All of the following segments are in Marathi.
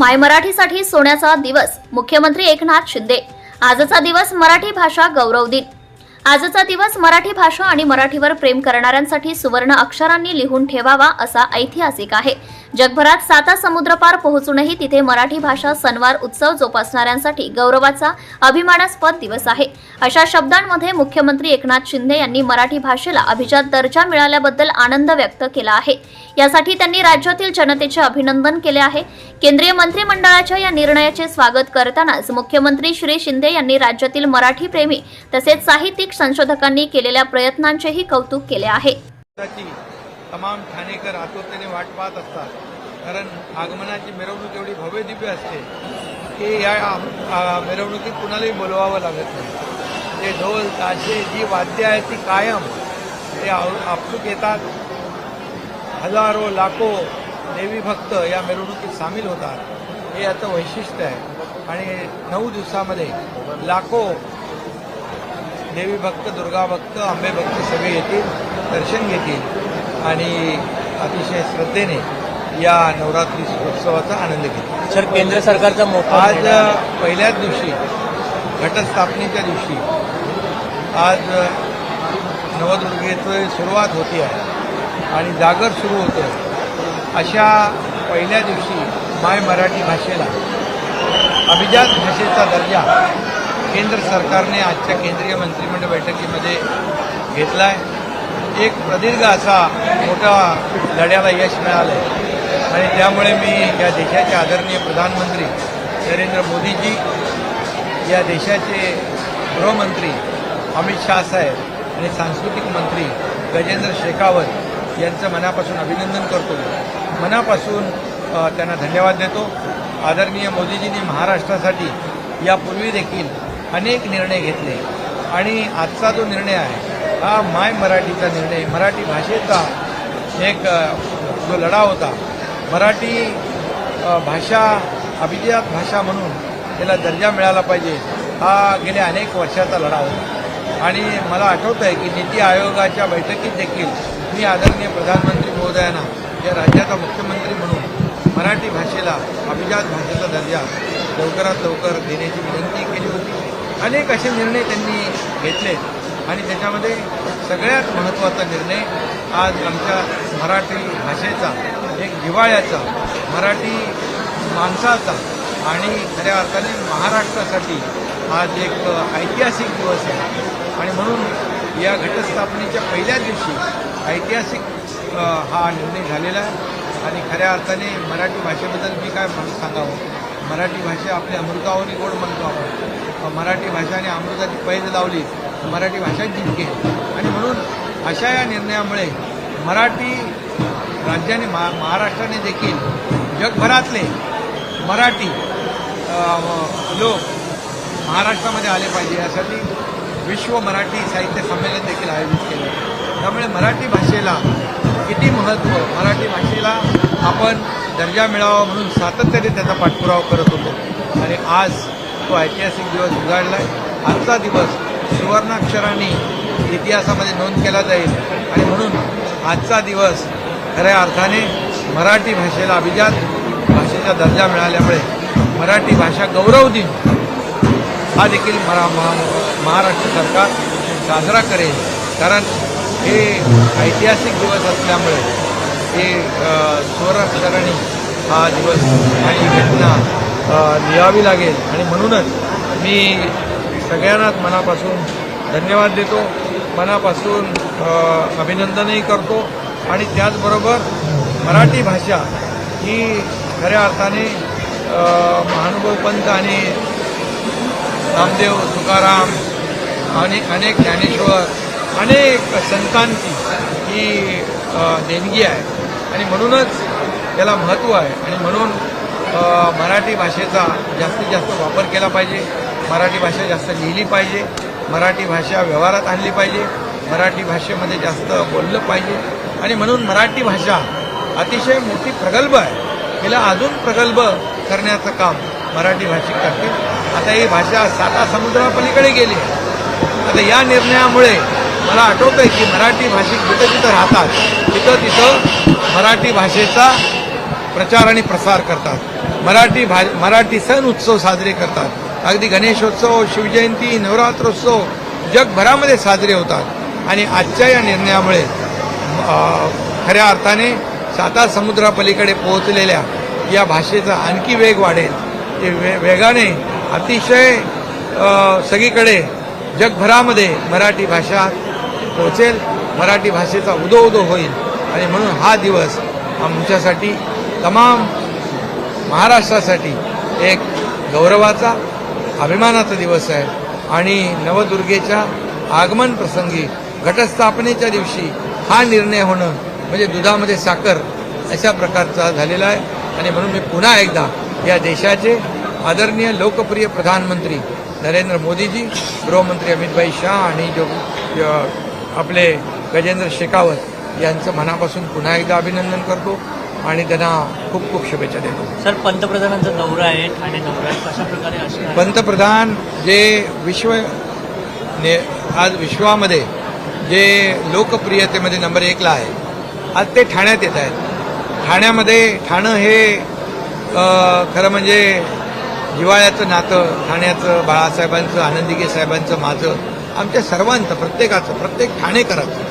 माय मराठीसाठी सोन्याचा दिवस. मुख्यमंत्री एकनाथ शिंदे. आजचा दिवस मराठी भाषा गौरव दिन. आजचा दिवस मराठी भाषा आणि मराठीवर प्रेम करणाऱ्यांसाठी सुवर्ण अक्षरांनी लिहून ठेवावा असा ऐतिहासिक आहे. जगभरात साता समुद्रपार पोहोचूनही तिथे मराठी भाषा सणवार उत्सव जोपासणाऱ्यांसाठी गौरवाचा अभिमानास्पद दिवस आहे. अशा शब्दांमध्ये मुख्यमंत्री एकनाथ शिंदे यांनी मराठी भाषेला अभिजात दर्जा मिळाल्याबद्दल आनंद व्यक्त केला आहे. यासाठी त्यांनी राज्यातील जनतेचे अभिनंदन केले आहे. केंद्रीय मंत्रिमंडळाच्या या निर्णयाचे स्वागत करतानाच मुख्यमंत्री श्री शिंदे यांनी राज्यातील मराठी प्रेमी तसेच साहित्यिक संशोधकांनी केलेल्या प्रयत्नांचेही कौतुक केले आहे. तमाम ठाणेकर आतुरतेने वाट पाहत असतात. कारण आगमनाची मिरवणूक एवढी भव्य दिव्य असते की या मिरवणुकीत कुणालाही बोलवावं लागत नाही. ते ढोल ताशे जी वाद्य आहेत ती कायम. ते आव- आपसूक येतात. हजारो लाखो देवी भक्त या मिरवणुकीत सामील होतात. हे याचं वैशिष्ट्य आहे. आणि नऊ दिवसामध्ये लाखो देवी भक्त दुर्गा भक्त आंबे भक्त सगळे येतील दर्शन घेतील आणि अतिशय श्रद्धेने या नवरात्री उत्सवाचा आनंद घेतील सर केंद्र सरकारचा मोठा आज. पहिल्याच दिवशी घटस्थापनेच्या दिवशी आज नवदुर्गेची सुरुवात होती आहे आणि जागर सुरू होतं अशा पहिल्या दिवशी माय मराठी भाषेला अभिजात भाषेचा दर्जा केंद्र सरकारने आजच्या केंद्रीय मंत्रिमंडळ बैठकीमध्ये घेतला आहे एक प्रदीर्घ असा मोठा लढ्याला यश मिळालं आहे आणि त्यामुळे मी या देशाचे आदरणीय प्रधानमंत्री नरेंद्र मोदीजी या देशाचे गृहमंत्री अमित शाह साहेब आणि सांस्कृतिक मंत्री गजेंद्र शेखावत यांचं मनापासून अभिनंदन करतो. मनापासून त्यांना धन्यवाद देतो. आदरणीय मोदीजींनी महाराष्ट्रासाठी यापूर्वी देखील अनेक निर्णय घेतले. आणि आजचा जो निर्णय आहे हा माय मराठीचा निर्णय मराठी भाषेचा एक जो लढा होता मराठी भाषा अभिजात भाषा म्हणून त्याला दर्जा मिळाला पाहिजे हा गेल्या अनेक वर्षाचा लढा होता. आणि मला आठवतं आहे की नीती आयोगाच्या बैठकीत देखील मी आदरणीय प्रधानमंत्री महोदयांना या राज्याचा मुख्यमंत्री म्हणून मराठी भाषेला अभिजात भाषेचा दर्जा लवकरात लवकर देण्याची विनंती केली होती. अनेक असे निर्णय त्यांनी घेतले. आणि त्याच्यामध्ये सगळ्यात महत्त्वाचा निर्णय आज आमच्या मराठी भाषेचा एक दिवाळ्याचा मराठी माणसाचा आणि खऱ्या अर्थाने महाराष्ट्रासाठी आज एक ऐतिहासिक दिवस आहे. आणि म्हणून या घटस्थापनेच्या पहिल्या दिवशी ऐतिहासिक हा निर्णय झालेला आहे. आणि खऱ्या अर्थाने मराठी भाषेबद्दल मी काय म्हणून सांगावं? मराठी भाषा आपली अमृतावरी गोड म्हणतो आपण मराठी भाषाने अमृताची पैज लावली मराठी भाषा जिंके आणि म्हणून अशा या निर्णयामुळे मराठी राज्याने मा महाराष्ट्राने देखील जगभरातले मराठी लोक महाराष्ट्रामध्ये आले पाहिजे यासाठी विश्व मराठी साहित्य संमेलन देखील आयोजित केलं. त्यामुळे मराठी भाषेला किती महत्त्व मराठी भाषेला आपण दर्जा मिळावा म्हणून सातत्याने त्याचा पाठपुरावा करत होतो. आणि आज तो ऐतिहासिक दिवस उजाडला आहे आजचा दिवस सुवर्णाक्षरांनी इतिहासामध्ये नोंद केला जाईल. आणि म्हणून आजचा दिवस खऱ्या अर्थाने मराठी भाषेला अभिजात भाषेचा दर्जा मिळाल्यामुळे मराठी भाषा गौरव दिन हा देखील मरा महा- महाराष्ट्र सरकार साजरा करेल. कारण हे ऐतिहासिक दिवस असल्यामुळे हे अ, स्वराक्षराने हा दिवस आणि घटना लिहावी लागेल. आणि म्हणूनच मी सगळ्यांनाच मनापासून धन्यवाद देतो. मनापासून अभिनंदनही करतो. आणि त्याचबरोबर मराठी भाषा ही खऱ्या अर्थाने महानुभव पंत आणि रामदेव तुकाराम आणि अनेक ज्ञानेश्वर अनेक संतांची ही देणगी आहे. आणि म्हणूनच त्याला महत्त्व आहे. आणि म्हणून मराठी भाषेचा जास्तीत जास्त वापर केला पाहिजे. मराठी भाषा जास्त लिहिली पाहिजे. मराठी भाषा व्यवहारात आणली पाहिजे. मराठी भाषेमध्ये जास्त बोललं पाहिजे. आणि म्हणून मराठी भाषा अतिशय मोठी प्रगल्भ आहे. तिला अजून प्रगल्भ करण्याचं काम मराठी भाषिक करतील. आता ही भाषा साता समुद्रापलीकडे गेली आता या निर्णयामुळे मला आठवतं आहे की मराठी भाषिक जिथं जिथं राहतात तिथं तिथं मराठी भाषेचा प्रचार आणि प्रसार करतात. मराठी भा मराठी सण उत्सव साजरे करतात. अगदी गणेशोत्सव शिवजयंती नवरात्रोत्सव जगभरामध्ये साजरे होतात. आणि आजच्या या निर्णयामुळे खऱ्या अर्थाने साता समुद्रापलीकडे पोहोचलेल्या या भाषेचा आणखी वेग वाढेल. ते वे वेगाने अतिशय सगळीकडे जगभरामध्ये मराठी भाषा पोहोचेल. मराठी भाषेचा उदो उदो होईल. आणि म्हणून हा दिवस आमच्यासाठी तमाम महाराष्ट्रासाठी एक गौरवाचा अभिमानाचा दिवस आहे. आणि नवदुर्गेच्या आगमन प्रसंगी घटस्थापनेच्या दिवशी हा निर्णय होणं म्हणजे दुधामध्ये साखर अशा प्रकारचा झालेला आहे. आणि म्हणून मी पुन्हा एकदा या देशाचे आदरणीय लोकप्रिय प्रधानमंत्री नरेंद्र मोदीजी गृहमंत्री अमितभाई शाह आणि जो जो आपले गजेंद्र शेखावत यांचं मनापासून पुन्हा एकदा अभिनंदन करतो आणि त्यांना खूप खूप शुभेच्छा देतो सर पंतप्रधानांचा दौरा आहे ठाणे दौरा कशा प्रकारे? पंतप्रधान जे विश्व ने आज विश्वामध्ये जे लोकप्रियतेमध्ये नंबर एकला आहे आज ते ठाण्यात येत आहेत ठाण्यामध्ये ठाणं हे खरं म्हणजे जिवाळ्याचं नातं ठाण्याचं बाळासाहेबांचं आनंदिगे साहेबांचं माझं आमच्या सर्वांचं प्रत्येकाचं प्रत्येक ठाणेकराचं.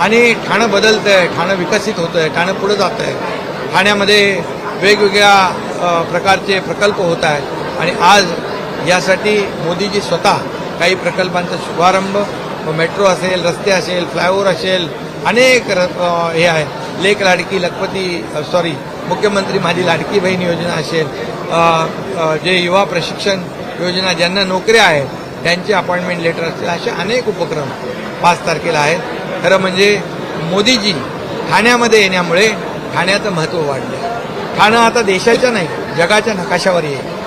आणि ठाणं बदलतं आहे ठाणं विकसित होतं आहे ठाणं पुढं जातं आहे ठाण्यामध्ये वेगवेगळ्या प्रकारचे प्रकल्प होत आहेत. आणि आज यासाठी मोदीजी स्वतः काही प्रकल्पांचा शुभारंभ मेट्रो असेल रस्ते असेल फ्लायओव्हर असेल अनेक र- हे आहे. लेक लाडकी लखपती सॉरी मुख्यमंत्री माझी लाडकी बहीण योजना असेल जे युवा प्रशिक्षण योजना ज्यांना नोकऱ्या आहेत त्यांचे अपॉइंटमेंट लेटर असतील असे अनेक उपक्रम पाच तारखेला आहेत. खरं म्हणजे मोदीजी ठाण्यामध्ये येण्यामुळे ठाण्याचं महत्त्व वाढलं ठाणं आता देशाच्या नाही जगाच्या नकाशावर येईल.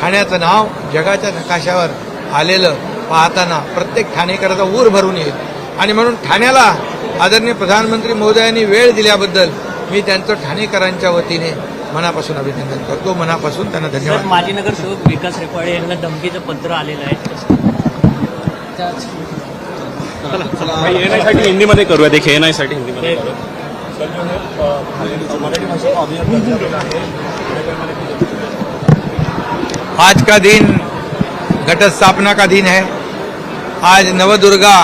ठाण्याचं नाव जगाच्या नकाशावर आलेलं पाहताना प्रत्येक ठाणेकराचा ऊर भरून येईल. आणि म्हणून ठाण्याला आदरणीय प्रधानमंत्री महोदयांनी वेळ दिल्याबद्दल मी त्यांचं ठाणेकरांच्या वतीने मनापासून अभिनंदन करतो. मनापासून त्यांना सर धन्यवाद. माजी नगरसेवक विकास रेपाळे यांना धमकीचं पत्र आलेलं आहे. कसं? एएनआयसाठी हिंदीमध्ये करूया. ते एएनआयसाठी हिंदीमध्ये आज का दिन? घट स्थापना का दिन है? आज नवदुर्गा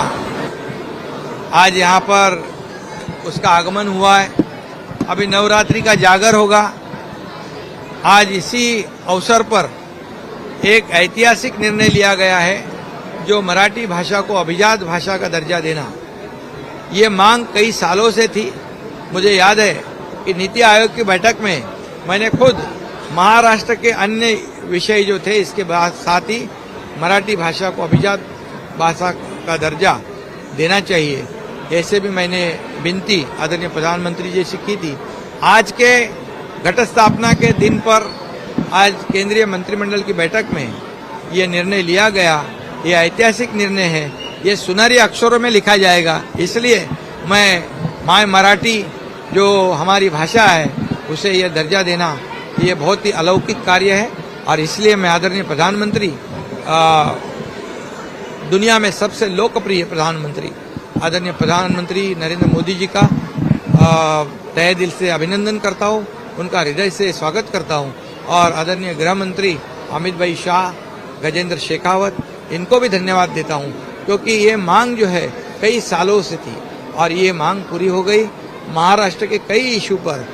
आज यहाँ पर उसका आगमन हुआ है। अभी नवरात्रि का जागर होगा। आज इसी अवसर पर एक ऐतिहासिक निर्णय लिया गया है, जो मराठी भाषा को अभिजात भाषा का दर्जा देना। ये मांग कई सालों से थी। मुझे याद है कि नीति आयोग की बैठक में मैंने खुद महाराष्ट्र के अन्य विषय जो थे, इसके बाद साथ ही मराठी भाषा को अभिजात भाषा का दर्जा देना चाहिए, ऐसे भी मैंने विनती आदरणीय प्रधानमंत्री जी से की थी। आज के घट स्थापना के दिन पर आज केंद्रीय मंत्रिमंडल की बैठक में ये निर्णय लिया गया। ये ऐतिहासिक निर्णय है। ये सुनहरी अक्षरों में लिखा जाएगा। इसलिए मैं माय मराठी जो हमारी भाषा है, उसे यह दर्जा देना ये बहुत ही अलौकिक कार्य है और इसलिए मैं आदरणीय प्रधानमंत्री दुनिया में सबसे लोकप्रिय प्रधानमंत्री, आदरणीय प्रधानमंत्री नरेंद्र मोदी जी का तय दिल से अभिनंदन करता हूँ। उनका हृदय से स्वागत करता हूँ। और आदरणीय गृह मंत्री अमित भाई शाह, गजेंद्र शेखावत, इनको भी धन्यवाद देता हूँ, क्योंकि ये मांग जो है कई सालों से थी और ये मांग पूरी हो गई। महाराष्ट्र के कई इशू पर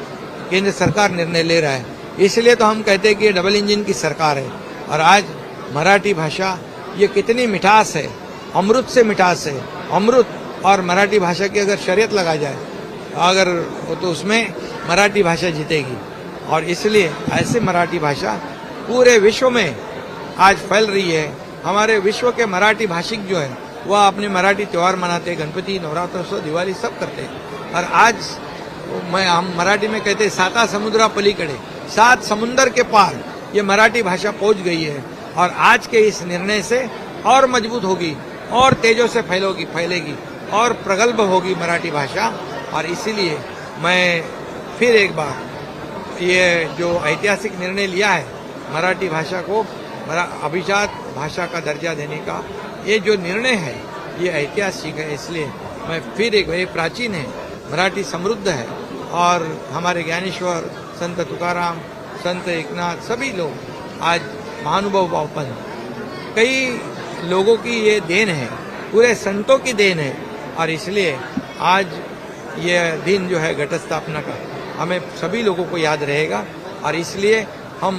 केंद्र सरकार निर्णय ले रहा है। इसलिए तो हम कहते हैं कि ये डबल इंजन की सरकार है। और आज मराठी भाषा, ये कितनी मिठास है। अमृत से मिठास है। अमृत और मराठी भाषा की अगर शर्यत लगा जाए, अगर तो उसमें मराठी भाषा जीतेगी। और इसलिए ऐसे मराठी भाषा पूरे विश्व में आज फैल रही है। हमारे विश्व के मराठी भाषिक जो है, वह अपने मराठी त्यौहार मनाते गणपति, नवरात्रोत्सव, दिवाली सब करते हैं। और आज मैं, हम मराठी में कहते हैं, साता समुद्रा पलीकडे। सात समुंदर के पार ये मराठी भाषा पहुँच गई है। और आज के इस निर्णय से और मज़बूत होगी, और तेजों से फैलोगी, फैलेगी, और प्रगल्भ होगी मराठी भाषा। और इसीलिए मैं फिर एक बार ये जो ऐतिहासिक निर्णय लिया है, मराठी भाषा को अभिजात भाषा का दर्जा देने का, ये जो निर्णय है, ये ऐतिहासिक है, इसलिए मैं फिर एक ये प्राचीन है, मराठी समृद्ध है, और हमारे ज्ञानेश्वर, संत तुकाराम, संत एकनाथ, सभी लोग आज महानुभाव बापन कई लोगों की ये देन है, पूरे संतों की देन है, और इसलिए आज ये दिन जो है घट स्थापना का हमें सभी लोगों को याद रहेगा और इसलिए हम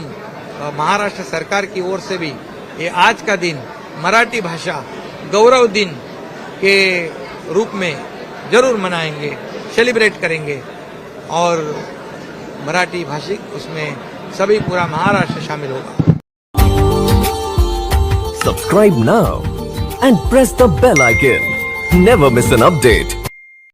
महाराष्ट्र सरकार की ओर से भी ये आज का दिन मराठी भाषा गौरव दिन के रूप में ज़रूर मनाएँगे सेलिब्रेट करेंगे और मराठी भाषिक उसमें सभी पूरा महाराष्ट्र शामिल होगा subscribe now and press the bell icon. Never miss an update.